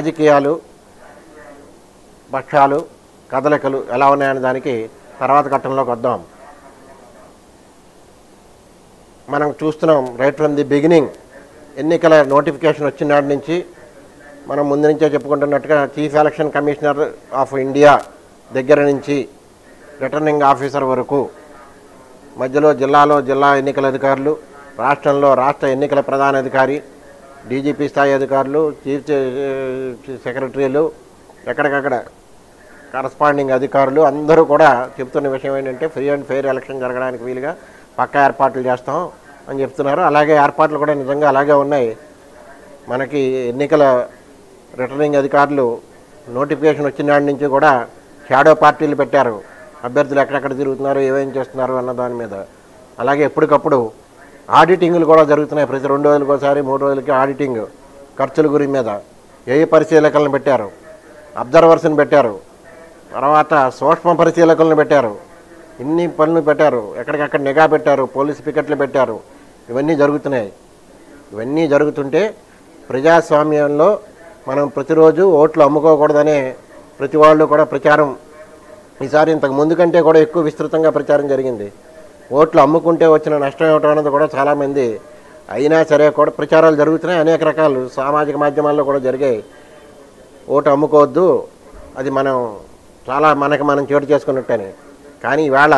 రాజకీయాలు పక్షాలు కదలికలు ఎలా ఉన్నాయనే దానికి తర్వాత ఘట్టంలోకి వద్దాం. మనం చూస్తున్నాం రైట్ ఫ్రమ్ ది బిగినింగ్ ఎన్నికల నోటిఫికేషన్ వచ్చినాటి నుంచి మనం ముందు నుంచే చెప్పుకుంటున్నట్టుగా chief election commissioner of India దగ్గర నుంచి రిటర్నింగ్ ఆఫీసర్ వరకు మధ్యలో జిల్లాలో జిల్లా ఎన్నికల అధికారులు రాష్ట్రంలో రాష్ట్ర ఎన్నికల ప్రధాన అధికారి డీజీపీ స్థాయి అధికారులు చీఫ్ సెక్రటరీలు ఎక్కడికక్కడ కరస్పాండింగ్ అధికారులు అందరూ కూడా చెప్తున్న విషయం ఏంటంటే ఫ్రీ అండ్ ఫెయిర్ ఎలక్షన్ జరగడానికి వీలుగా పక్కా ఏర్పాట్లు చేస్తాం అని చెప్తున్నారు. అలాగే ఏర్పాట్లు కూడా నిజంగా అలాగే ఉన్నాయి. మనకి ఎన్నికల రిటర్నింగ్ అధికారులు నోటిఫికేషన్ వచ్చిన నాటి నుంచి కూడా షాడో పార్టీలు పెట్టారు. అభ్యర్థులు ఎక్కడెక్కడ తిరుగుతున్నారు ఏమేం చేస్తున్నారు అన్న దాని మీద. అలాగే ఎప్పటికప్పుడు ఆడిటింగ్లు కూడా జరుగుతున్నాయి. ప్రతి రెండు రోజులకోసారి ఒకసారి మూడు రోజులకి ఆడిటింగ్ ఖర్చుల గురి మీద ఏ పరిశీలకులను పెట్టారు అబ్జర్వర్స్ని పెట్టారు తర్వాత సూక్ష్మ పరిశీలకులను పెట్టారు ఇన్ని పనులు పెట్టారు ఎక్కడికక్కడ నిఘా పెట్టారు పోలీసు పికెట్లు పెట్టారు ఇవన్నీ జరుగుతున్నాయి. ఇవన్నీ జరుగుతుంటే ప్రజాస్వామ్యంలో మనం ప్రతిరోజు ఓట్లు అమ్ముకోకూడదనే ప్రతి వాళ్ళు కూడా ప్రచారం. ఈసారి ఇంతకు ముందు కంటే కూడా ఎక్కువ విస్తృతంగా ప్రచారం జరిగింది. ఓట్లు అమ్ముకుంటే వచ్చిన నష్టం ఏమిటో అన్నది కూడా చాలామంది అయినా సరే కూడా ప్రచారాలు జరుగుతున్నాయి. అనేక రకాలు సామాజిక మాధ్యమాల్లో కూడా జరిగాయి. ఓటు అమ్ముకోవద్దు. అది మనం చాలా మనకి మనం చోటు చేసుకున్నట్టని. కానీ ఇవాళ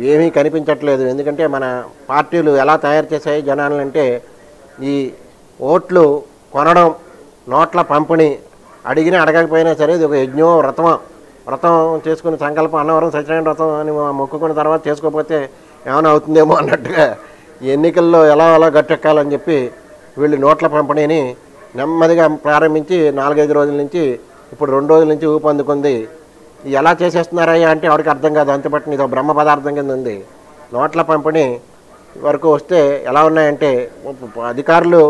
ఏమీ కనిపించట్లేదు. ఎందుకంటే మన పార్టీలు ఎలా తయారు చేశాయి జనాలంటే ఈ ఓట్లు కొనడం నోట్ల పంపిణీ అడిగినా అడగకపోయినా సరే ఇది ఒక యజ్ఞం వ్రతమో వ్రతం చేసుకుని సంకల్పం అన్నవరం సత్యనారాయణ వ్రతం అని మొక్కుకున్న తర్వాత చేసుకోకపోతే ఏమైనా అవుతుందేమో అన్నట్టుగా ఈ ఎన్నికల్లో ఎలా ఎలా గట్టెక్కాలని చెప్పి వీళ్ళు నోట్ల పంపిణీని నెమ్మదిగా ప్రారంభించి నాలుగైదు రోజుల నుంచి ఇప్పుడు రెండు రోజుల నుంచి ఊపందుకుంది ఎలా చేసేస్తున్నారయ్యా అంటే ఎవరికి అర్థం కాదు. అంతపట్టిన ఇదో బ్రహ్మ పదార్థం కింద ఉంది. నోట్ల పంపిణీ వరకు వస్తే ఎలా ఉన్నాయంటే అధికారులు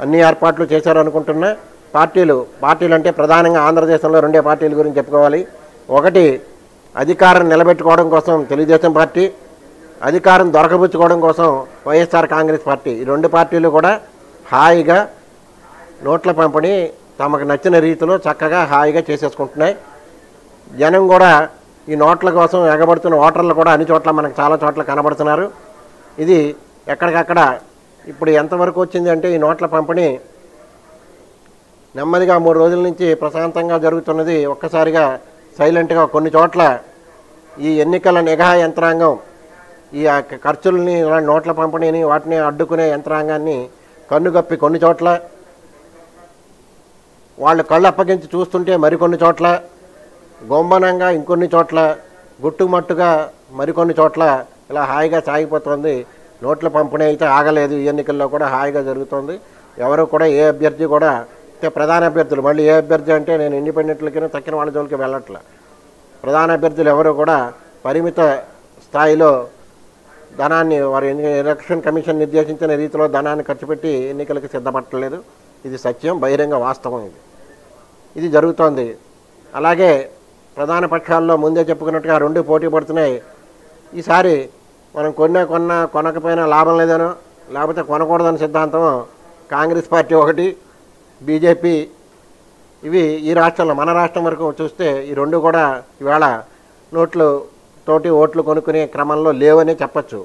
అన్ని ఏర్పాట్లు చేశారు అనుకుంటున్నా పార్టీలు పార్టీలు అంటే ప్రధానంగా ఆంధ్రదేశంలో రెండే పార్టీల గురించి చెప్పుకోవాలి. ఒకటి అధికారం నిలబెట్టుకోవడం కోసం తెలుగుదేశం పార్టీ అధికారం దొరకబుచ్చుకోవడం కోసం వైఎస్ఆర్ కాంగ్రెస్ పార్టీ. ఈ రెండు పార్టీలు కూడా హాయిగా నోట్ల పంపిణీ తమకు నచ్చిన రీతిలో చక్కగా హాయిగా చేసేసుకుంటున్నాయి. జనం కూడా ఈ నోట్ల కోసం ఎగబడుతున్న ఓటర్లు కూడా అన్ని చోట్ల మనకు చాలా చోట్ల కనబడుతున్నారు. ఇది ఎక్కడికక్కడ ఇప్పుడు ఎంతవరకు వచ్చింది అంటే ఈ నోట్ల పంపిణీ నెమ్మదిగా మూడు రోజుల నుంచి ప్రశాంతంగా జరుగుతున్నది ఒక్కసారిగా సైలెంట్గా కొన్ని చోట్ల ఈ ఎన్నికల నిఘా యంత్రాంగం ఈ ఖర్చుల్ని ఇలా నోట్ల పంపిణీని వాటిని అడ్డుకునే యంత్రాంగాన్ని కన్నుగప్పి కొన్ని చోట్ల వాళ్ళు కళ్ళు అప్పగించి చూస్తుంటే మరికొన్ని చోట్ల గొంబనంగా ఇంకొన్ని చోట్ల గుట్టుమట్టుగా మరికొన్ని చోట్ల ఇలా హాయిగా సాగిపోతుంది. నోట్ల పంపిణీ అయితే ఆగలేదు. ఈ ఎన్నికల్లో కూడా హాయిగా జరుగుతుంది. ఎవరు కూడా ఏ అభ్యర్థి కూడా ప్రధాన అభ్యర్థులు. మళ్ళీ ఏ అభ్యర్థి అంటే నేను ఇండిపెండెంట్లకైనా తక్కిన వాళ్ళ జోలికి వెళ్ళట్లే. ప్రధాన అభ్యర్థులు ఎవరు కూడా పరిమిత స్థాయిలో ధనాన్ని వారి ఎలక్షన్ కమిషన్ నిర్దేశించిన రీతిలో ధనాన్ని ఖర్చు పెట్టి ఎన్నికలకు సిద్ధపడలేదు ఇది సత్యం బహిరంగ వాస్తవం ఇది. ఇది జరుగుతోంది. అలాగే ప్రధాన పక్షాల్లో ముందే చెప్పుకున్నట్టుగా రెండు పోటీ పడుతున్నాయి. ఈసారి మనం కొన్నా కొన్నా కొనకపోయినా లాభం లేదనో లేకపోతే కొనకూడదని సిద్ధాంతం కాంగ్రెస్ పార్టీ ఒకటి బీజేపీ ఇవి ఈ రాష్ట్రంలో మన రాష్ట్రం వరకు చూస్తే ఈ రెండు కూడా ఇవాళ నోట్లు తోటి ఓట్లు కొనుక్కునే క్రమంలో లేవనే చెప్పచ్చు.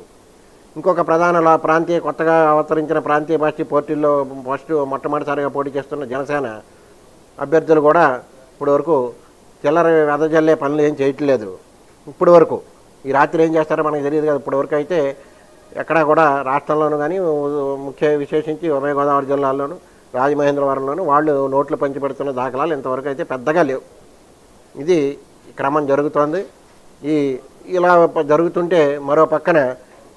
ఇంకొక ప్రధాన ప్రాంతీయ కొత్తగా అవతరించిన ప్రాంతీయ పార్టీ పోటీల్లో ఫస్ట్ మొట్టమొదటిసారిగా పోటీ చేస్తున్న జనసేన అభ్యర్థులు కూడా ఇప్పుడు వరకు చిల్లర వెదజల్లే పనులు ఏం చేయట్లేదు. ఇప్పటి వరకు. ఈ రాత్రి ఏం చేస్తారో మనకు తెలియదు కదా ఇప్పటి వరకు అయితే ఎక్కడా కూడా రాష్ట్రంలోనూ కానీ ముఖ్య విశేషించి ఉభయ గోదావరి జిల్లాల్లోనూ రాజమహేంద్రవరంలోనూ వాళ్ళు నోట్లు పంచిపెడుతున్న దాఖలాలు ఇంతవరకు అయితే పెద్దగా లేవు. ఇది క్రమం జరుగుతోంది. ఈ ఇలా జరుగుతుంటే మరో పక్కన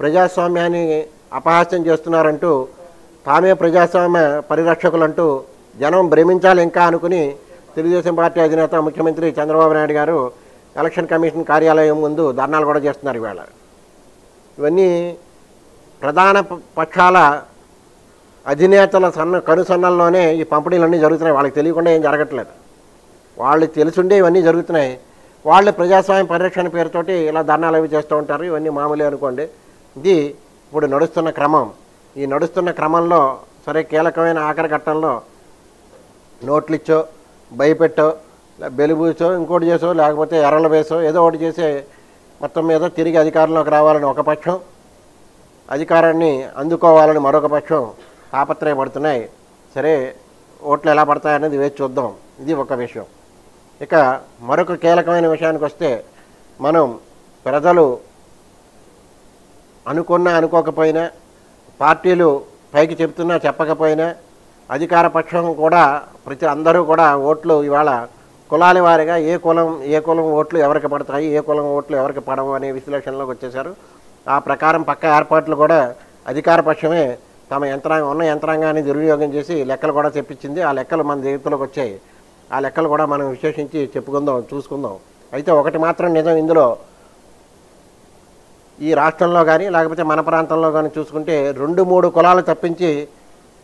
ప్రజాస్వామ్యాన్ని అపహాస్యం చేస్తున్నారంటూ తామే ప్రజాస్వామ్య పరిరక్షకులంటూ జనం భ్రమించాలి ఇంకా అనుకుని తెలుగుదేశం పార్టీ అధినేత ముఖ్యమంత్రి చంద్రబాబు నాయుడు గారు ఎలక్షన్ కమిషన్ కార్యాలయం ముందు ధర్నాలు కూడా చేస్తున్నారు ఇవాళ. ఇవన్నీ ప్రధాన పక్షాల అధినేతల సన్న కనుసన్నల్లోనే ఈ పంపిణీలన్నీ జరుగుతున్నాయి. వాళ్ళకి తెలియకుండా ఏం జరగట్లేదు. వాళ్ళు తెలుసుండే ఇవన్నీ జరుగుతున్నాయి. వాళ్ళు ప్రజాస్వామ్య పరిరక్షణ పేరుతోటి ఇలా ధర్నాలు అవి చేస్తూ ఉంటారు. ఇవన్నీ మామూలే అనుకోండి. ఇది ఇప్పుడు నడుస్తున్న క్రమం. ఈ నడుస్తున్న క్రమంలో సరే కీలకమైన ఆఖరి ఘట్టంలో నోట్లు ఇచ్చో భయపెట్టో లే- బెలుబూచో ఇంకోటి చేసో లేకపోతే ఎర్రలు వేసో ఏదో ఒకటి చేసే మొత్తం మీద తిరిగి అధికారంలోకి రావాలని ఒక పక్షం. అధికారాన్ని అందుకోవాలని మరొక పక్షం. తాపత్రయపడుతున్నాయి. సరే ఓట్లు ఎలా పడతాయనేది వేచి చూద్దాం. ఇది ఒక విషయం. ఇక మరొక కీలకమైన విషయానికి వస్తే మనం ప్రజలు అనుకున్నా అనుకోకపోయినా పార్టీలు పైకి చెప్తున్నా చెప్పకపోయినా అధికార పక్షం కూడా ప్రతి అందరూ కూడా ఓట్లు ఇవాళ కులాల వారిగా ఏ కులం ఏ కులం ఓట్లు ఎవరికి పడతాయి ఏ కులం ఓట్లు ఎవరికి పడవు అనే విశ్లేషణలోకి వచ్చేశారు. ఆ ప్రకారం పక్క ఏర్పాట్లు కూడా అధికార పక్షమే తమ యంత్రాంగం ఉన్న యంత్రాంగాన్ని దుర్వినియోగం చేసి లెక్కలు కూడా తెప్పించింది. ఆ లెక్కలు మన జీవితంలోకి వచ్చాయి. ఆ లెక్కలు కూడా మనం విశేషించి చెప్పుకుందాం చూసుకుందాం. అయితే ఒకటి మాత్రం నిజం ఇందులో. ఈ రాష్ట్రంలో కానీ లేకపోతే మన ప్రాంతంలో కానీ చూసుకుంటే రెండు మూడు కులాలు తప్పించి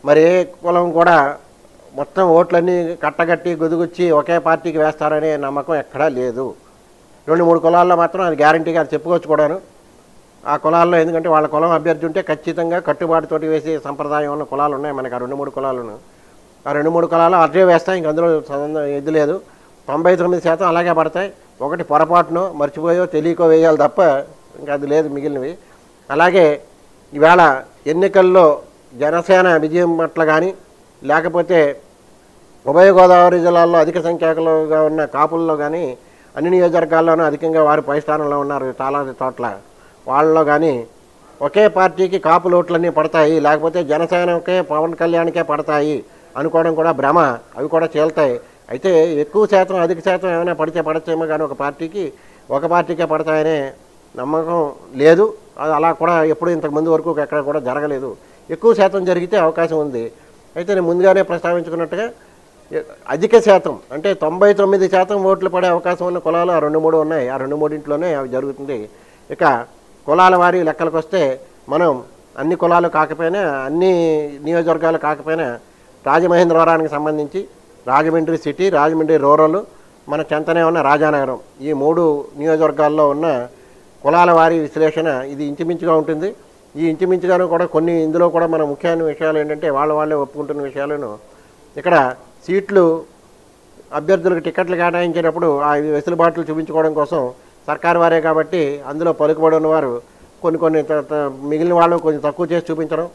మరి ఏ కులం కూడా మొత్తం ఓట్లన్నీ కట్టగట్టి గుదిగుచ్చి ఒకే పార్టీకి వేస్తారనే నమ్మకం ఎక్కడా లేదు. రెండు మూడు కులాల్లో మాత్రం అది గ్యారంటీగా అది చెప్పుకోవచ్చు కూడాను. ఆ కులాల్లో ఎందుకంటే వాళ్ళ కులం అభ్యర్థి ఉంటే ఖచ్చితంగా కట్టుబాటుతోటి వేసే సంప్రదాయం ఉన్న కులాలు ఉన్నాయి మనకి. ఆ రెండు మూడు కులాలను. ఆ రెండు మూడు కులాలు అదే వేస్తాయి ఇంక అందులో సంబంధం ఇది లేదు. తొంభై తొమ్మిది శాతం అలాగే పడతాయి. ఒకటి పొరపాటునో మర్చిపోయో తెలియకో వేయాలి తప్ప ఇంకా అది లేదు మిగిలినవి. అలాగే ఈవేళ ఎన్నికల్లో జనసేన విజయం పట్ల కానీ లేకపోతే ఉభయ గోదావరి జిల్లాల్లో అధిక సంఖ్యాకులుగా ఉన్న కాపుల్లో కానీ అన్ని నియోజకవర్గాల్లోనూ అధికంగా వారు పై స్థానంలో ఉన్నారు చాలా చోట్ల. వాళ్ళలో కానీ ఒకే పార్టీకి కాపు లోట్లన్నీ పడతాయి లేకపోతే జనసేనకే పవన్ కళ్యాణ్కే పడతాయి అనుకోవడం కూడా భ్రమ. అవి కూడా చేలుతాయి. అయితే ఎక్కువ శాతం అధిక శాతం ఏమైనా పడితే పడచ్చేమో కానీ ఒక పార్టీకి ఒక పార్టీకే పడతాయనే నమ్మకం లేదు. అది అలా కూడా ఎప్పుడు ఇంతకు ముందు వరకు ఎక్కడ కూడా జరగలేదు. ఎక్కువ శాతం జరిగితే అవకాశం ఉంది. అయితే నేను ముందుగానే ప్రస్తావించుకున్నట్టుగా అధిక శాతం అంటే తొంభై తొమ్మిది శాతం ఓట్లు పడే అవకాశం ఉన్న కులాలు ఆ రెండు మూడు ఉన్నాయి. ఆ రెండు మూడింట్లోనే అవి జరుగుతుంది. ఇక కులాల వారి లెక్కలకు వస్తే మనం అన్ని కులాలు కాకపోయినా అన్ని నియోజకవర్గాలు కాకపోయినా రాజమహేంద్రవరానికి సంబంధించి రాజమండ్రి సిటీ రాజమండ్రి రూరల్ మన చెంతనే ఉన్న రాజానగరం ఈ మూడు నియోజకవర్గాల్లో ఉన్న కులాల వారి విశ్లేషణ ఇది ఇంచుమించుగా ఉంటుంది. ఈ ఇంచుమించుగాను కూడా కొన్ని ఇందులో కూడా మన ముఖ్యమైన విషయాలు ఏంటంటే వాళ్ళ వాళ్ళే ఒప్పుకుంటున్న విషయాలను ఇక్కడ సీట్లు అభ్యర్థులకు టికెట్లు కేటాయించేటప్పుడు ఆ వెసులుబాట్లు చూపించుకోవడం కోసం సర్కారు వారే కాబట్టి అందులో పలుకుబడి ఉన్నవారు కొన్ని కొన్ని త- త- మిగిలిన వాళ్ళు కొంచెం తక్కువ చేసి చూపించడం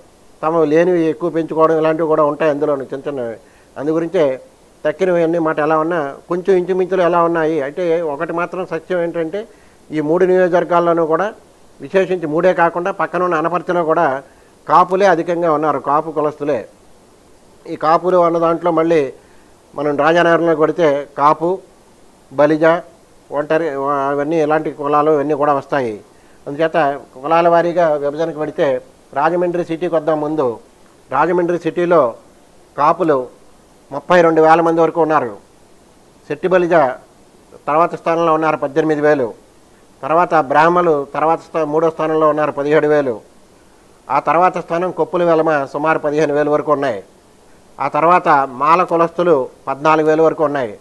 తమ లేనివి ఎక్కువ పెంచుకోవడం ఇలాంటివి కూడా ఉంటాయి అందులో చిన్న చిన్నవి అందు గురించే తక్కినవి మాట ఎలా ఉన్నా కొంచెం ఇంచుమించులు ఎలా ఉన్నాయి అయితే ఒకటి మాత్రం సత్యం ఏంటంటే ఈ మూడు నియోజకవర్గాల్లోనూ కూడా విశేషించి మూడే కాకుండా పక్కన ఉన్న అనపర్తిలో కూడా కాపులే అధికంగా ఉన్నారు కాపు కులస్తులే. ఈ కాపులు అన్న దాంట్లో మళ్ళీ మనం రాజానగరంలో కొడితే కాపు బలిజ ఒంటరి అవన్నీ ఇలాంటి కులాలు ఇవన్నీ కూడా వస్తాయి. అందుచేత కులాల వారీగా విభజనకు పెడితే రాజమండ్రి సిటీకి వద్దాం ముందు రాజమండ్రి సిటీలో కాపులు ముప్పై రెండు వేల మంది వరకు ఉన్నారు. సెట్టిబలిజ తర్వాత స్థానంలో ఉన్నారు పద్దెనిమిది వేలు. తర్వాత బ్రాహ్మలు తర్వాత స్థా మూడో స్థానంలో ఉన్నారు పదిహేడు వేలు. ఆ తర్వాత స్థానం కొప్పుల వెలమ సుమారు పదిహేను వేలు వరకు ఉన్నాయి. ఆ తర్వాత మాల కులస్తులు పద్నాలుగు వేలు వరకు ఉన్నాయి.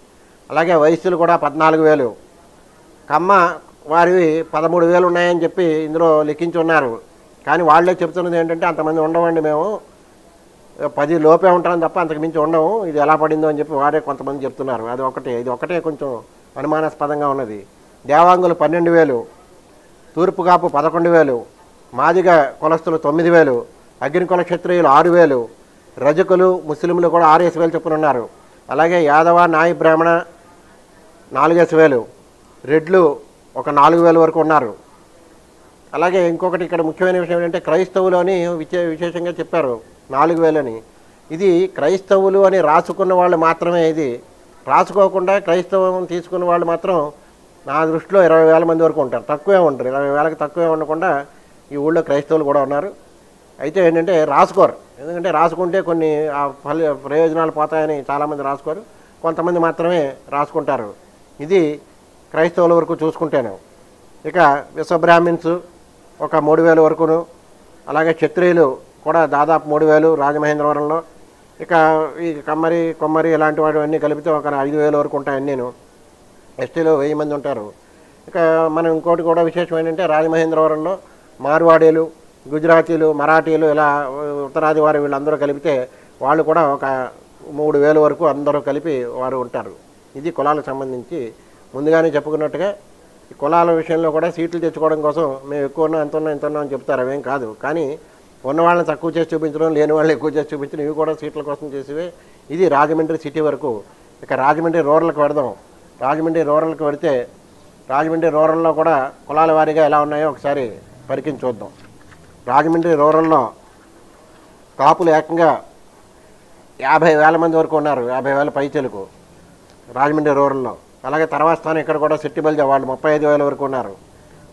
అలాగే వయస్సులు కూడా పద్నాలుగు వేలు. కమ్మ వారివి పదమూడు వేలు ఉన్నాయని చెప్పి ఇందులో లెక్కించి ఉన్నారు. కానీ వాళ్ళే చెప్తున్నది ఏంటంటే అంతమంది ఉండవండి మేము. పది లోపే ఉంటాం తప్ప అంతకు మించి ఉండము ఇది ఎలా పడిందో అని చెప్పి వారే కొంతమంది చెప్తున్నారు. అది ఒకటే ఇది ఒకటే కొంచెం అనుమానాస్పదంగా ఉన్నది. దేవాంగులు పన్నెండు వేలు తూర్పు కాపు పదకొండు వేలు మాదిగ కులస్తులు తొమ్మిది వేలు అగ్నికుల క్షత్రియులు ఆరు వేలు రజకులు ముస్లింలు కూడా ఆరేసి వేలు చొప్పున ఉన్నారు. అలాగే యాదవ నాయి బ్రాహ్మణ నాలుగేసి వేలు. రెడ్లు ఒక నాలుగు వేల వరకు ఉన్నారు. అలాగే ఇంకొకటి ఇక్కడ ముఖ్యమైన విషయం ఏంటంటే క్రైస్తవులు అని విచే విశేషంగా చెప్పారు. నాలుగు వేలని. ఇది క్రైస్తవులు అని రాసుకున్న వాళ్ళు మాత్రమే ఇది. రాసుకోకుండా క్రైస్తవం తీసుకున్న వాళ్ళు మాత్రం నా దృష్టిలో ఇరవై వేల మంది వరకు ఉంటారు. తక్కువే ఉంటారు ఇరవై వేలకు తక్కువే ఉండకుండా ఈ ఊళ్ళో క్రైస్తవులు కూడా ఉన్నారు. అయితే ఏంటంటే రాసుకోరు. ఎందుకంటే రాసుకుంటే కొన్ని ఆ ఫలి ప్రయోజనాలు పోతాయని చాలామంది రాసుకోరు. కొంతమంది మాత్రమే రాసుకుంటారు. ఇది క్రైస్తవుల వరకు చూసుకుంటేనే. ఇక విశ్వబ్రాహ్మిన్స్ ఒక మూడు వేల వరకును అలాగే క్షత్రియులు కూడా దాదాపు మూడు వేలు రాజమహేంద్రవరంలో. ఇక ఈ కమ్మరి కొమ్మరి ఇలాంటి వాటి అన్నీ కలిపితే ఒక ఐదు వేల వరకు ఉంటాయి నేను ఎస్టీలో వెయ్యి మంది ఉంటారు. ఇక మనం ఇంకోటి కూడా విశేషం ఏంటంటే రాజమహేంద్రవరంలో మార్వాడీలు గుజరాతీలు మరాఠీలు ఇలా ఉత్తరాది వారు వీళ్ళందరూ కలిపితే వాళ్ళు కూడా ఒక మూడు వేల వరకు అందరూ కలిపి వారు ఉంటారు. ఇది కులాలకు సంబంధించి ముందుగానే చెప్పుకున్నట్టుగా ఈ కులాల విషయంలో కూడా సీట్లు తెచ్చుకోవడం కోసం మేము ఎక్కువ ఉన్నా ఎంత ఉన్నా ఎంత ఉన్నాం అని చెప్తారు అవేం కాదు. కానీ ఉన్న వాళ్ళని తక్కువ చేసి చూపించడం లేని వాళ్ళని ఎక్కువ చేసి చూపించడం ఇవి కూడా సీట్ల కోసం చేసేవే. ఇది రాజమండ్రి సిటీ వరకు. ఇక రాజమండ్రి రూరల్కి పెడదాం. రాజమండ్రి రూరల్కి పెడితే రాజమండ్రి రూరల్లో కూడా కులాల వారీగా ఎలా ఉన్నాయో ఒకసారి పరికించి చూద్దాం. రాజమండ్రి రూరల్లో కాపులు ఏకంగా యాభై వేల మంది వరకు ఉన్నారు. యాభై వేల పైచలకు రాజమండ్రి రూరల్లో. అలాగే తర్వాత స్థానం ఇక్కడ కూడా సిట్టిబల్జా వాళ్ళు ముప్పై ఐదు వేల వరకు ఉన్నారు.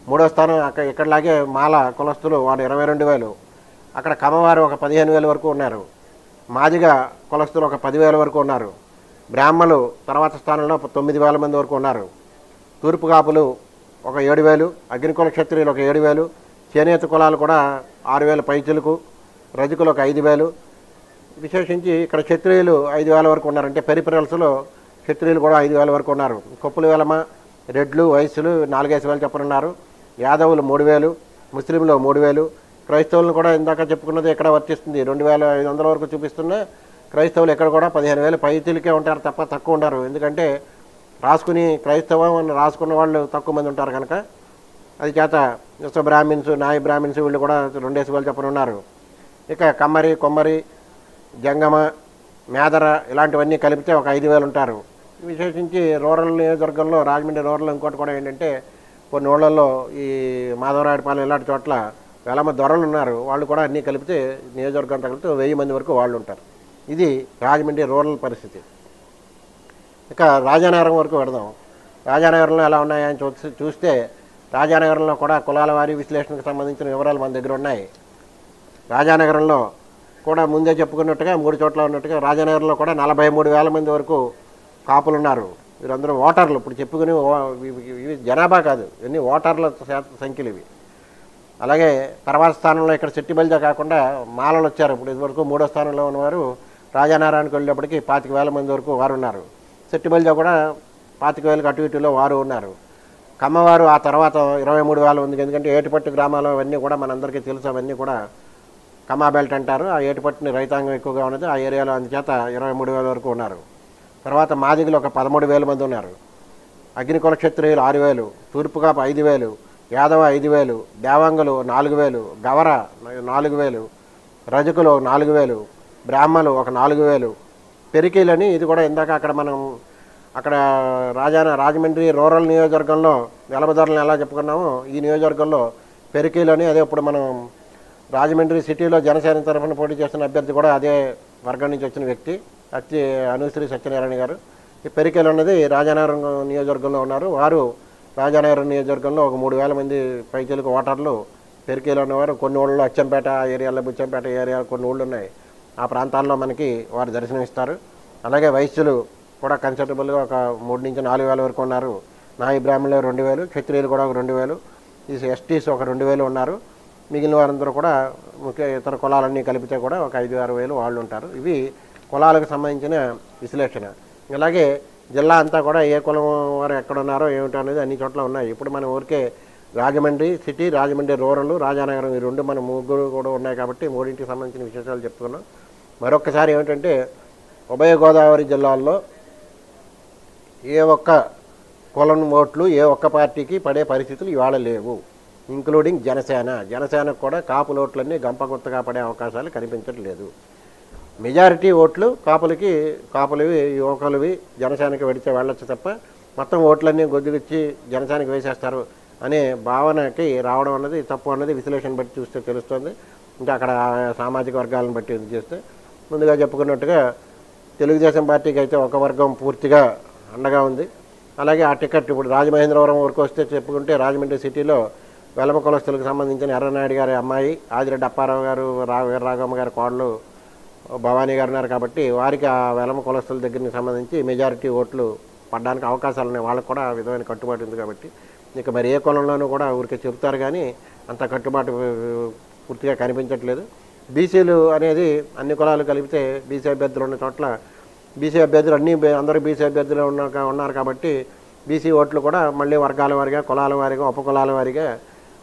మూడో స్థానం అక్కడ ఇక్కడలాగే మాల కులస్తులు వాళ్ళు ఇరవై రెండు వేలు. అక్కడ కమ్మవారు ఒక పదిహేను వేల వరకు ఉన్నారు. మాదిగా కులస్తులు ఒక పదివేల వరకు ఉన్నారు. బ్రాహ్మలు తర్వాత స్థానంలో తొమ్మిది వేల మంది వరకు ఉన్నారు. తూర్పు కాపులు ఒక ఏడు వేలు అగ్నికుల క్షత్రియులు ఒక ఏడు వేలు చేనేత కులాలు కూడా ఆరు వేల పైచులకు రజకులు ఒక ఐదు వేలు. విశేషించి ఇక్కడ క్షత్రియులు ఐదు వేల వరకు ఉన్నారంటే అంటే క్షత్రియులు కూడా ఐదు వేల వరకు ఉన్నారు. కొప్పుల వేలమ రెడ్లు వయస్సులు నాలుగైదు వేలు చెప్పనున్నారు. యాదవులు మూడు వేలు ముస్లింలు మూడు వేలు. క్రైస్తవులను కూడా ఇందాక చెప్పుకున్నది ఎక్కడ వర్తిస్తుంది? రెండు వేల ఐదు వందల వరకు చూపిస్తున్న క్రైస్తవులు ఎక్కడ కూడా పదిహేను వేలు పైతిలికే ఉంటారు తప్ప తక్కువ ఉంటారు ఎందుకంటే రాసుకుని క్రైస్తవం అని రాసుకున్న వాళ్ళు తక్కువ మంది ఉంటారు కనుక. అది చేత విశ్వ బ్రాహ్మిన్స్ నాయ బ్రాహ్మిన్స్ వీళ్ళు కూడా రెండేసి వేలు చెప్పని ఉన్నారు ఇక కమ్మరి కొమ్మరి జంగమ మేదర ఇలాంటివన్నీ కలిపితే ఒక ఐదు వేలు ఉంటారు. విశేషించి రూరల్ నియోజకవర్గంలో రాజమండ్రి రూరల్ ఇంకోటి కూడా ఏంటంటే కొన్ని ఊళ్ళల్లో ఈ మాధవరాయుడుపాలెం ఇలాంటి చోట్ల వేల మంది దొరలు ఉన్నారు. వాళ్ళు కూడా అన్నీ కలిపితే నియోజకవర్గం కలిపితే వెయ్యి మంది వరకు వాళ్ళు ఉంటారు. ఇది రాజమండ్రి రూరల్ పరిస్థితి. ఇక రాజానగరం వరకు పెడదాం రాజానగరంలో ఎలా ఉన్నాయని చూ చూస్తే రాజానగరంలో కూడా కులాల వారి విశ్లేషణకు సంబంధించిన వివరాలు మన దగ్గర ఉన్నాయి. రాజానగరంలో కూడా ముందే చెప్పుకున్నట్టుగా మూడు చోట్ల ఉన్నట్టుగా రాజానగరంలో కూడా నలభై మూడు వేల మంది వరకు కాపులు ఉన్నారు వీరందరూ ఓటర్లు. ఇప్పుడు చెప్పుకుని ఓ- ఇవి జనాభా కాదు. ఇవన్నీ ఓటర్ల సంఖ్యలు ఇవి. అలాగే తర్వాత స్థానంలో ఇక్కడ సెట్టిబల్జా కాకుండా మాలలు వచ్చారు. ఇప్పుడు ఇదివరకు మూడో స్థానంలో ఉన్నవారు రాజానారాయణకు వెళ్ళేప్పటికి పాతిక వేల మంది వరకు వారు ఉన్నారు. సెట్టిబల్జా కూడా పాతిక వేలకు అటు ఇటులో వారు ఉన్నారు. కమ్మవారు ఆ తర్వాత ఇరవై మూడు వేల ఉంది ఎందుకంటే ఏటిపట్టు గ్రామాలు అవన్నీ కూడా మనందరికీ తెలుసు. అవన్నీ కూడా కమ్మా బెల్ట్ అంటారు. ఆ ఏటుపట్టుని రైతాంగం ఎక్కువగా ఉన్నది. ఆ ఏరియాలో అందుచేత ఇరవై మూడు వేల వరకు ఉన్నారు. తర్వాత మాదిగలు ఒక పదమూడు వేల మంది ఉన్నారు. అగ్నికుల క్షత్రియులు ఆరు వేలు తూర్పుకాపు ఐదు వేలు యాదవ ఐదు వేలు దేవాంగులు నాలుగు వేలు గవర నాలుగు వేలు రజకులు నాలుగు వేలు బ్రాహ్మలు ఒక నాలుగు వేలు. పెరికీలని ఇది కూడా ఇందాక అక్కడ మనం అక్కడ రాజా రాజమండ్రి రూరల్ నియోజకవర్గంలో వెలబదారులను ఎలా చెప్పుకున్నామో ఈ నియోజకవర్గంలో పెరికీలని అదే ఇప్పుడు మనం రాజమండ్రి సిటీలో జనసేన తరఫున పోటీ చేస్తున్న అభ్యర్థి కూడా అదే వర్గం నుంచి వచ్చిన వ్యక్తి. అత్య అనుశ్రీ సత్యనారాయణ గారు. ఈ పెరికేలు అన్నది రాజానగరం నియోజకవర్గంలో ఉన్నారు. వారు రాజానగరం నియోజకవర్గంలో ఒక మూడు వేల మంది పైచలకు ఓటర్లు. పెరికేలు ఉన్నవారు కొన్ని ఊళ్ళో అచ్చంపేట ఏరియాలో బుచ్చంపేట ఏరియా కొన్ని ఊళ్ళు ఉన్నాయి. ఆ ప్రాంతాల్లో మనకి వారు దర్శనమిస్తారు. అలాగే వైశ్యులు కూడా కన్సర్టబుల్గా ఒక మూడు నుంచి నాలుగు వేల వరకు ఉన్నారు. నాయి బ్రాహ్మణులు రెండు వేలు క్షత్రియులు కూడా ఒక రెండు వేలు ఈ ఎస్టీస్ ఒక రెండు వేలు ఉన్నారు. మిగిలిన వారందరూ కూడా ముఖ్య ఇతర కులాలన్నీ కలిపితే కూడా ఒక ఐదు ఆరు వేలు వాళ్ళు ఉంటారు. ఇవి కులాలకు సంబంధించిన విశ్లేషణ. అలాగే జిల్లా అంతా కూడా ఏ కులం వారు ఎక్కడున్నారో ఏమిటో అనేది అన్ని చోట్ల ఉన్నాయి. ఇప్పుడు మనం ఊరికే రాజమండ్రి సిటీ రాజమండ్రి రూరల్ రాజానగరం ఈ రెండు మన ముగ్గురు కూడా ఉన్నాయి కాబట్టి మూడింటికి సంబంధించిన విశేషాలు చెప్తున్నాం. మరొకసారి ఏమిటంటే ఉభయ గోదావరి జిల్లాల్లో ఏ ఒక్క కులం ఓట్లు ఏ ఒక్క పార్టీకి పడే పరిస్థితులు ఇవాళ లేవు ఇంక్లూడింగ్ జనసేన. జనసేనకు కూడా కాపులోట్లన్నీ గంప గంపగుత్తగా పడే అవకాశాలు కనిపించట్లేదు. మెజారిటీ ఓట్లు కాపులకి కాపులవి యువకులవి జనసేనకి వెడితే వెళ్ళొచ్చు తప్ప మొత్తం ఓట్లన్నీ గొద్దుగిచ్చి జనసేనకి వేసేస్తారు అనే భావనకి రావడం అన్నది తప్పు అన్నది విశ్లేషణ బట్టి చూస్తే తెలుస్తుంది. ఇంకా అక్కడ సామాజిక వర్గాలను బట్టి ఇది చేస్తే ముందుగా చెప్పుకున్నట్టుగా తెలుగుదేశం పార్టీకి అయితే ఒక వర్గం పూర్తిగా అండగా ఉంది. అలాగే ఆ టికెట్ ఇప్పుడు రాజమహేంద్రవరం వరకు వస్తే చెప్పుకుంటే రాజమండ్రి సిటీలో వెలమ కులస్తులకు సంబంధించిన ఎర్రనాయుడు గారి అమ్మాయి ఆదిరెడ్డి అప్పారావు గారు రా వీరరాఘమ్మ గారి కోడలు భవానీ గారు ఉన్నారు కాబట్టి వారికి ఆ వెలమ కులస్తుల దగ్గరికి సంబంధించి మెజారిటీ ఓట్లు పడడానికి అవకాశాలు ఉన్నాయి. వాళ్ళకు కూడా విధమైన కట్టుబాటు ఉంది కాబట్టి. ఇక మరి ఏ కులంలోనూ కూడా ఊరికే చెప్తారు కానీ అంత కట్టుబాటు పూర్తిగా కనిపించట్లేదు. బీసీలు అనేది అన్ని కులాలు కలిపితే బీసీ అభ్యర్థులు ఉన్న చోట్ల బీసీ అభ్యర్థులు అన్ని అందరూ బీసీ అభ్యర్థులు ఉన్న ఉన్నారు కాబట్టి బీసీ ఓట్లు కూడా మళ్ళీ వర్గాల వారిగా కులాల వారిగా ఉపకులాల వారిగా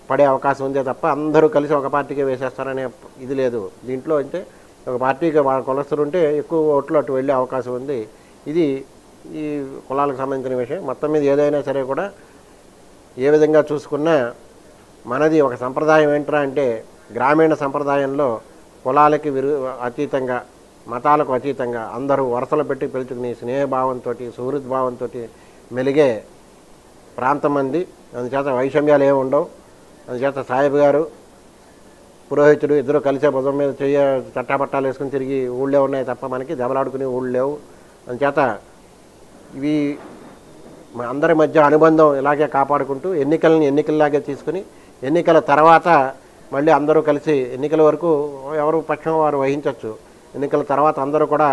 పడే అవకాశం ఉందే తప్ప అందరూ కలిసి ఒక పార్టీకి వేసేస్తారనే ఇది లేదు. దీంట్లో అంటే ఒక పార్టీకి వాళ్ళ కులస్తులు ఉంటే ఎక్కువ ఓట్లు అటు వెళ్ళే అవకాశం ఉంది. ఇది ఈ కులాలకు సంబంధించిన విషయం. మొత్తం మీద ఏదైనా సరే కూడా ఏ విధంగా చూసుకున్నా మనది ఒక సంప్రదాయం ఏంట్రా అంటే గ్రామీణ సంప్రదాయంలో కులాలకి విరు అతీతంగా మతాలకు అతీతంగా అందరూ వరుసలు పెట్టి పిలుచుకుని స్నేహభావంతో సుహృద్భావంతో మెలిగే ప్రాంతం మంది అందుచేత వైషమ్యాలు ఏమి ఉండవు. అందుచేత సాహెబ్ గారు పురోహితుడు ఇద్దరు కలిసే భుజం మీద చెయ్య చట్టాపట్టాలు వేసుకుని తిరిగి ఊళ్ళే ఉన్నాయి తప్ప మనకి దెబ్బలాడుకునే ఊళ్ళు లేవు. అందుచేత ఇవి అందరి మధ్య అనుబంధం ఇలాగే కాపాడుకుంటూ ఎన్నికలను ఎన్నికల్లాగే తీసుకుని ఎన్నికల తర్వాత మళ్ళీ అందరూ కలిసి ఎన్నికల వరకు ఎవరు పక్షం వారు వహించవచ్చు ఎన్నికల తర్వాత అందరూ కూడా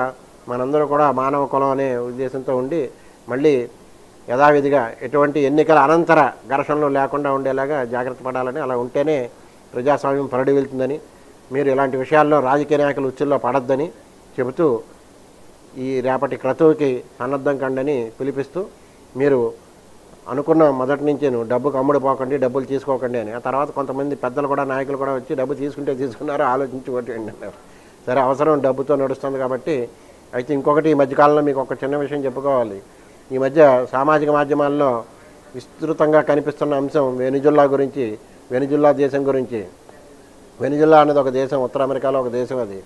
మనందరూ కూడా మానవ కులం అనే ఉద్దేశంతో ఉండి మళ్ళీ యథావిధిగా ఎటువంటి ఎన్నికల అనంతర ఘర్షణలు లేకుండా ఉండేలాగా జాగ్రత్త పడాలని అలా ఉంటేనే ప్రజాస్వామ్యం పరడి వెళ్తుందని మీరు ఇలాంటి విషయాల్లో రాజకీయ నాయకులు ఉచ్చుల్లో పడద్దని చెబుతూ ఈ రేపటి క్రతువుకి సన్నద్ధం కండని పిలిపిస్తూ మీరు అనుకున్న మొదటి నుంచి డబ్బుకు అమ్ముడు పోకండి డబ్బులు తీసుకోకండి అని. ఆ తర్వాత కొంతమంది పెద్దలు కూడా నాయకులు కూడా వచ్చి డబ్బు తీసుకుంటే తీసుకున్నారు ఆలోచించి కొట్టండి అన్నారు. సరే అవసరం డబ్బుతో నడుస్తుంది కాబట్టి అయితే ఇంకొకటి ఈ మధ్యకాలంలో మీకు ఒక చిన్న విషయం చెప్పుకోవాలి. ఈ మధ్య సామాజిక మాధ్యమాల్లో విస్తృతంగా కనిపిస్తున్న అంశం వెనుజుల్లా గురించి వెనుజుల్లా దేశం గురించి. వెనుజుల్లా అనేది ఒక దేశం ఉత్తర అమెరికాలో ఒక దేశం అది.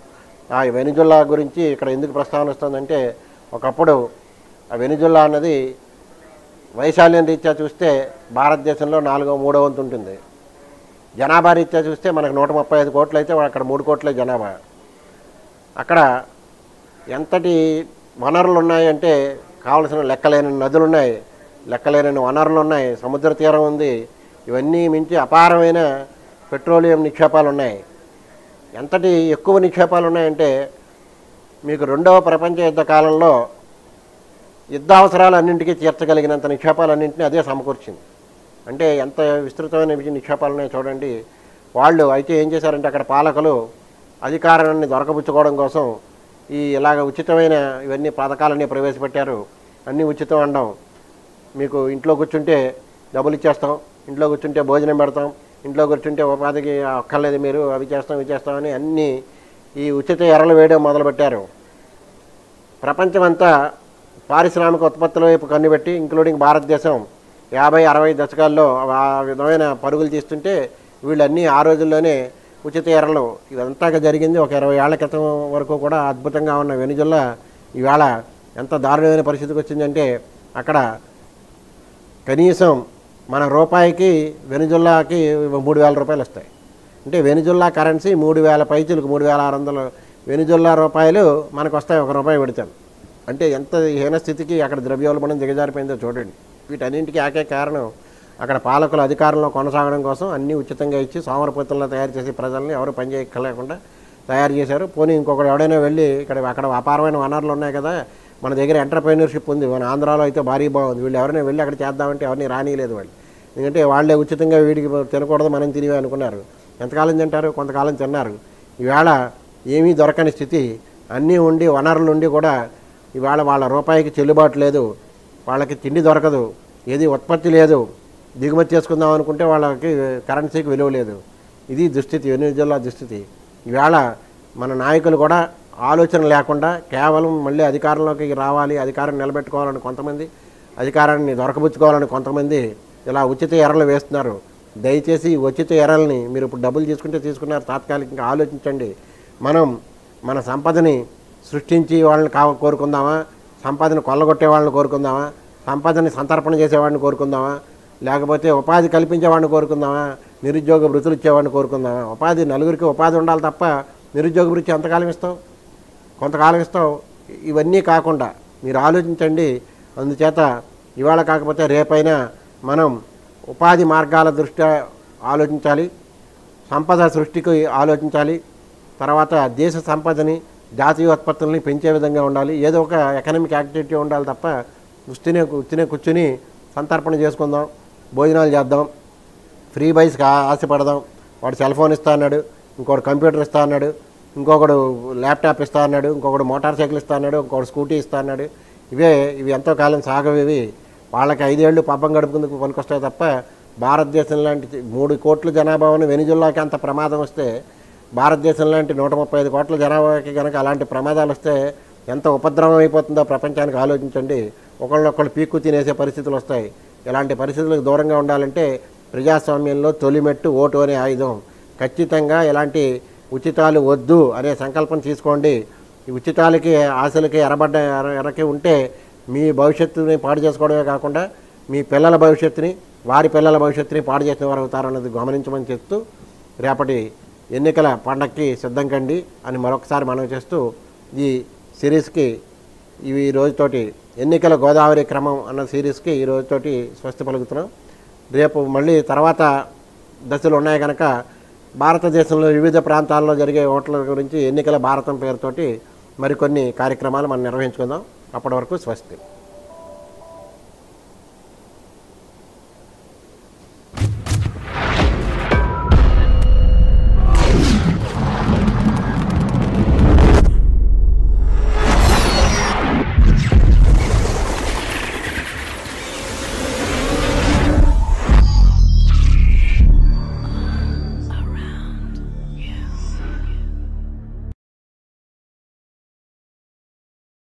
ఆ వెనుజుల్లా గురించి ఇక్కడ ఎందుకు ప్రస్తావన వస్తుందంటే ఒకప్పుడు ఆ వెనుజుల్లా అన్నది వైశాల్యం రీత్యా చూస్తే భారతదేశంలో నాలుగో మూడో వంతు ఉంటుంది. జనాభా రీత్యా చూస్తే మనకు నూట ముప్పై ఐదు కోట్లు అయితే అక్కడ మూడు కోట్లే జనాభా. అక్కడ ఎంతటి వనరులు ఉన్నాయంటే కావలసిన లెక్కలేని నదులు ఉన్నాయి లెక్కలేని వనరులు ఉన్నాయి సముద్ర తీరం ఉంది ఇవన్నీ మించి అపారమైన పెట్రోలియం నిక్షేపాలు ఉన్నాయి ఎంతటి ఎక్కువ నిక్షేపాలు ఉన్నాయంటే మీకు రెండవ ప్రపంచ యుద్ధ కాలంలో యుద్ధ అవసరాలు అన్నింటికీ తీర్చగలిగినంత నిక్షేపాలన్నింటినీ అదే సమకూర్చింది. అంటే ఎంత విస్తృతమైన నిక్షేపాలు ఉన్నాయో చూడండి. వాళ్ళు అయితే ఏం చేశారంటే అక్కడ పాలకులు అధికారాన్ని దొరకబుచ్చుకోవడం కోసం ఈ ఇలాగ ఉచితమైన ఇవన్నీ పథకాలన్నీ ప్రవేశపెట్టారు. అన్నీ ఉచితం అనడం. మీకు ఇంట్లో కూర్చుంటే డబ్బులు ఇచ్చేస్తాం. ఇంట్లో కూర్చుంటే భోజనం పెడతాం ఇంట్లో కూర్చుంటే ఉపాధికి అక్కర్లేదు మీరు అవి చేస్తాం ఇవి చేస్తామని అన్నీ ఈ ఉచిత ఎరలు వేయడం మొదలుపెట్టారు. ప్రపంచమంతా పారిశ్రామిక ఉత్పత్తుల వైపు కన్నుపెట్టి ఇంక్లూడింగ్ భారతదేశం యాభై అరవై దశకాల్లో ఆ విధమైన పరుగులు తీస్తుంటే వీళ్ళన్నీ ఆ రోజుల్లోనే ఉచిత ఎరలు. ఇదంతా జరిగింది ఒక ఇరవై ఏళ్ళ క్రితం వరకు కూడా అద్భుతంగా ఉన్న వెనుజుల్లా ఈవేళ ఎంత దారుణమైన పరిస్థితికి వచ్చిందంటే అక్కడ కనీసం మన రూపాయికి వెనుజుల్లాకి మూడు వేల రూపాయలు వస్తాయి. అంటే వెనుజుల్లా కరెన్సీ మూడు వేల పైచులకు మూడు వేల ఆరు వందలు. వెనుజుల్లా రూపాయలు మనకు వస్తాయి ఒక రూపాయి పెడతాను అంటే ఎంత హీన స్థితికి అక్కడ ద్రవ్యోల్బణం దిగజారిపోయిందో చూడండి. వీటన్నింటికి ఆకే కారణం అక్కడ పాలకులు అధికారంలో కొనసాగడం కోసం అన్నీ ఉచితంగా ఇచ్చి సోమరపోతుల్లో తయారు చేసి ప్రజల్ని ఎవరు పని చేయలేకుండా తయారు చేశారు. పోనీ ఇంకొకటి ఎవడైనా వెళ్ళి ఇక్కడ అక్కడ అపారమైన వనరులు ఉన్నాయి కదా మన దగ్గర ఎంటర్ప్రైనర్షిప్ ఉంది. మన ఆంధ్రాలో అయితే భారీ బాగుంది. వీళ్ళు ఎవరైనా వెళ్ళి అక్కడ చేద్దామంటే ఎవరిని రానియలేదు వాళ్ళు. ఎందుకంటే వాళ్ళే ఉచితంగా వీడికి తినకూడదు మనం తినివే అనుకున్నారు. ఎంతకాలం తింటారు? కొంతకాలం తిన్నారు. ఈవేళ ఏమీ దొరకని స్థితి. అన్నీ ఉండి వనరులు ఉండి కూడా ఇవాళ వాళ్ళ రూపాయికి చెల్లుబాటు లేదు. వాళ్ళకి తిండి దొరకదు. ఏది ఉత్పత్తి లేదు. దిగుమతి చేసుకుందాం అనుకుంటే వాళ్ళకి కరెన్సీకి విలువ లేదు. ఇది దుస్థితి. వెనుజుల్లా దుస్థితి. ఈవేళ మన నాయకులు కూడా ఆలోచన లేకుండా కేవలం మళ్ళీ అధికారంలోకి రావాలి అధికారం నిలబెట్టుకోవాలని కొంతమంది అధికారాన్ని దొరకబుచ్చుకోవాలని కొంతమంది ఇలా ఉచిత ఎరలు వేస్తున్నారు. దయచేసి ఉచిత ఎరల్ని మీరు ఇప్పుడు డబ్బులు తీసుకుంటే తీసుకున్నారు తాత్కాలికంగా ఆలోచించండి. మనం మన సంపదని సృష్టించి వాళ్ళని కా కోరుకుందామా? సంపదని కొల్లగొట్టే వాళ్ళని కోరుకుందామా? సంపదని సంతర్పణ చేసేవాడిని కోరుకుందామా? లేకపోతే ఉపాధి కల్పించేవాడిని కోరుకుందామా? నిరుద్యోగ వృత్తులు ఇచ్చేవాడిని కోరుకుందామా? ఉపాధి నలుగురికి ఉపాధి ఉండాలి తప్ప నిరుద్యోగ వృత్తి ఎంతకాలం ఇస్తావు కొంతకాలం ఇస్తాం ఇవన్నీ కాకుండా మీరు ఆలోచించండి. అందుచేత ఇవాళ కాకపోతే రేపైనా మనం ఉపాధి మార్గాల దృష్ట్యా ఆలోచించాలి. సంపద సృష్టికి ఆలోచించాలి. తర్వాత దేశ సంపదని జాతీయ ఉత్పత్తులని పెంచే విధంగా ఉండాలి. ఏదో ఒక ఎకనామిక్ యాక్టివిటీ ఉండాలి తప్ప ఉత్తినే ఉత్తినే కూర్చుని సంతర్పణ చేసుకుందాం భోజనాలు చేద్దాం ఫ్రీ బైస్కి ఆశపడదాం. వాడు సెల్ ఫోన్ ఇస్తా అన్నాడు ఇంకోటి కంప్యూటర్ ఇస్తా అన్నాడు ఇంకొకడు ల్యాప్టాప్ ఇస్తా అన్నాడు ఇంకొకడు మోటార్ సైకిల్ ఇస్తా అన్నాడు ఇంకొకడు స్కూటీ ఇస్తా అన్నాడు. ఇవే ఇవి ఎంతో కాలం సాగవేవి. వాళ్ళకి ఐదేళ్ళు పబ్బం గడుపుకుందుకు పనికొస్తాయి తప్ప భారతదేశం లాంటి మూడు కోట్ల జనాభా ఉన్న వెనిజుల్లాకి అంత ప్రమాదం వస్తే భారతదేశం లాంటి నూట ముప్పై ఐదు కోట్ల జనాభాకి కనుక అలాంటి ప్రమాదాలు వస్తే ఎంత ఉపద్రవం అయిపోతుందో ప్రపంచానికి ఆలోచించండి. ఒకళ్ళొకళ్ళు పీక్కు తినేసే పరిస్థితులు వస్తాయి. ఇలాంటి పరిస్థితులకు దూరంగా ఉండాలంటే ప్రజాస్వామ్యంలో తొలిమెట్టు ఓటు అనే ఆయుధం. ఖచ్చితంగా ఇలాంటి ఉచితాలు వద్దు అనే సంకల్పం తీసుకోండి. ఉచితాలకి ఆశలకి ఎరబడ్డ ఎర ఎరకి ఉంటే మీ భవిష్యత్తుని పాడు చేసుకోవడమే కాకుండా మీ పిల్లల భవిష్యత్తుని వారి పిల్లల భవిష్యత్తుని పాడు చేసిన వారు అవుతారన్నది గమనించమని చెప్తూ రేపటి ఎన్నికల పండక్కి సిద్ధం కండి అని మరొకసారి మనం చేస్తూ ఈ సిరీస్కి ఇవి ఈ రోజుతోటి ఎన్నికల గోదావరి క్రమం అన్న సిరీస్కి ఈ రోజుతోటి స్వస్తి పలుకుతున్నాం. రేపు మళ్ళీ తర్వాత దశలు ఉన్నాయి కనుక భారతదేశంలో వివిధ ప్రాంతాల్లో జరిగే ఓట్ల గురించి ఎన్నికల భారతం పేరుతోటి మరికొన్ని కార్యక్రమాలు మనం నిర్వహించుకుందాం. అప్పటి వరకు స్వస్తి.